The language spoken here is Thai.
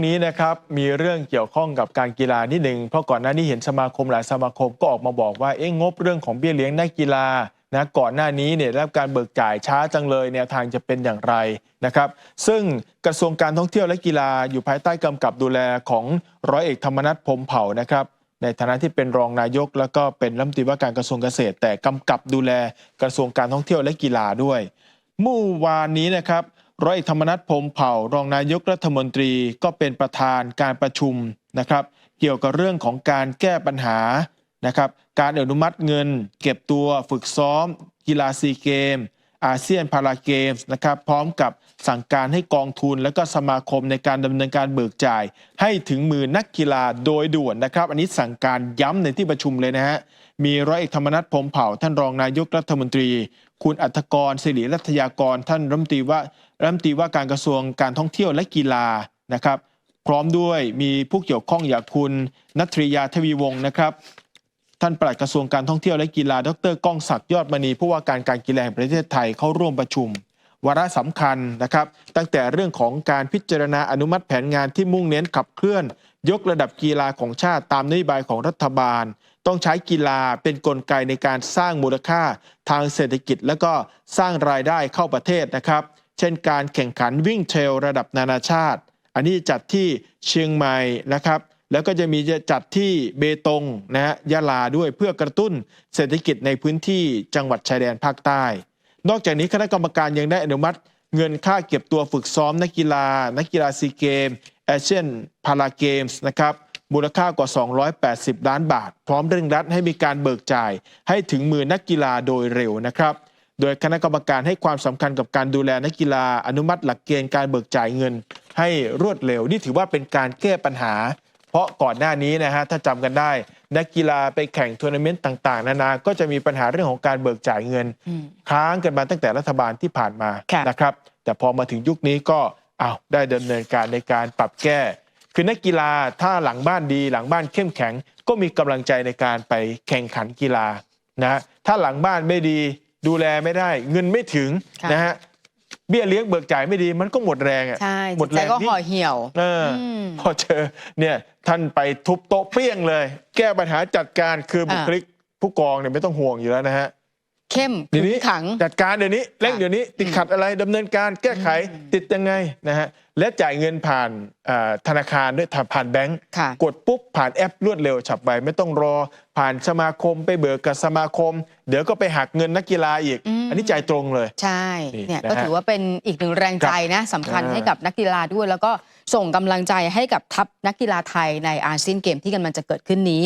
นี้นะครับมีเรื่องเกี่ยวข้องกับการกีฬานิดหนึ่งเพราะก่อนหน้านี้เห็นสมาคมหลายสมาคมก็ออกมาบอกว่าเอ๊ะงบเรื่องของเบี้ยเลี้ยงนักกีฬานะก่อนหน้านี้เนี่ยรับการเบิกจ่ายช้าจังเลยแนวทางจะเป็นอย่างไรนะครับซึ่งกระทรวงการท่องเที่ยวและกีฬาอยู่ภายใต้กำกับดูแลของร้อยเอกธรรมนัฐพรมเผ่านะครับในฐานะที่เป็นรองนายก แล้วก็เป็นรัฐมนตรีว่าการกระทรวงเกษตร แต่กำกับดูแลกระทรวงการท่องเที่ยวและกีฬาด้วยเมื่อวานนี้นะครับ ร้อยเอกธรรมนัฐพมเผ่ารองนายกรัฐมนตรีก็เป็นประธานการประชุมนะครับ เกี่ยวกับเรื่องของการแก้ปัญหานะครับ การอนุมัติเงิน เก็บตัวฝึกซ้อม กีฬาซีเกม อาเซียนพาราเกมส์นะครับพร้อมกับสั่งการให้กองทุนและก็สมาคมในการดำเนินการเบิกจ่าย ให้ถึงมือนักกีฬาโดยด่วนนะครับ อันนี้สั่งการย้ำในที่ประชุมเลยนะฮะมีร้อยเอกธรรมนัฐพรมเผ่า ท่านรองนายกรัฐมนตรี คุณอัธกรศิริรัตยากร ท่านรัฐมนตรีว่ารัฐมนตรีว่าการกระทรวงการท่องเที่ยวและกีฬานะครับ พร้อมด้วยมีผู้เกี่ยวข้องอย่างคุณนัทริยาทวีวงศ์นะครับ ท่านปลัดกระทรวงการท่องเที่ยวและกีฬา ดรก้องศักดิ์ยอดมณีผู้ว่าการการกีฬาแห่งประเทศไทยเข้าร่วมประชุม วาระสำคัญนะครับ ตั้งแต่เรื่องของการพิจารณาอนุมัติแผนงานที่มุ่งเน้นขับเคลื่อน ยกระดับกีฬาของชาติตามนโยบายของรัฐบาล ต้องใช้กีฬาเป็นนกลไกในการสร้างมูลค่าทางเศรษฐกิจ และก็สร้างรายได้เข้าประเทศนะครับ เช่น การแข่งขันวิ่งเทรลระดับนานาชาติ อันนี้จัดที่เชียงใหม่นะครับ แล้วก็จะมีจะจัดที่เบตงนะฮะยะลาด้วยเพื่อกระตุ้นเศรษฐกิจในพื้นที่จังหวัดชายแดนภาคใต้ นอกจากนี้คณะกรรมการยังได้อนุมัติเงินค่าเก็บตัวฝึกซ้อมนักกีฬา นักกีฬาซีเกมเอเชียนพาราเกมส์นะครับมูลค่ากว่า 280 ล้านบาท พร้อมเร่งรัดให้มีการเบิกจ่าย ให้ถึงมือนักกีฬาโดยเร็วนะครับ โดยคณะกรรมการให้ความสำคัญกับการดูแลนักกีฬาอนุมัติหลักเกณฑ์การเบิกจ่ายเงิน ให้รวดเร็ว นี่ถือว่าเป็นการแก้ปัญหา เพราะก่อนหน้านี้นะฮะถ้าจำกันได้ นักกีฬาไปแข่งทัวร์นาเมนต์ต่างๆ นานาก็จะมีปัญหาเรื่องของการเบิกจ่ายเงินอืมค้างกันมาตั้งแต่รัฐบาลที่ผ่านมาค่ะนะครับ แต่พอมาถึงยุคนี้ก็อ้าวได้ดำเนินการในการปรับแก้ คือนักกีฬาถ้าหลังบ้านดีหลังบ้านเข้มแข็ง ก็มีกำลังใจในการไปแข่งขันกีฬานะถ้าหลังบ้านไม่ดีดูแลไม่ได้ เงินไม่ถึงค่ะนะฮะ เบี้ยเลี้ยงเบิกจ่ายไม่ดีมันก็หมดแรงอะใช่หมจิดตใจแรงก็ที่ห่อเหี่ยวเอออมพอเจอเนี่ยท่านไปทุบโต๊ะเปรี้ยงเลย แก้ปัญหาจัดการคือบุอ่าคลิกผู้กองเนี่ยไม่ต้องห่วงอยู่แล้วนะฮะเข้มเดี๋ยวนี้ขึงขังจัดการเดี๋ยวนี้เร่งเดี๋ยวนี้ ติดขัดอะไรดำเนินการแก้ไขอืมติดยังไงนะฮะและจ่ายเงินผ่านอ่าธนาคารด้วยผ่านแบงก์ค่ะกดปุ๊บผ่านแอปรวดเร็วฉับไวไม่ต้องรอ ผ่านสมาคมไปเบิกกับสมาคม เดี๋ยวก็ไปหักเงินนักกีฬาอีก อืมอันนี้จ่ายตรงเลย ใช่นี่เนี่ยนะฮะก็ถือว่าเป็นอีกหนึ่งแรงใจนะสำคัญอ่าให้กับนักกีฬาด้วย แล้วก็ส่งกำลังใจให้กับทัพนักกีฬาไทยในอาเซียนเกมที่กำลังจะเกิดขึ้นนี้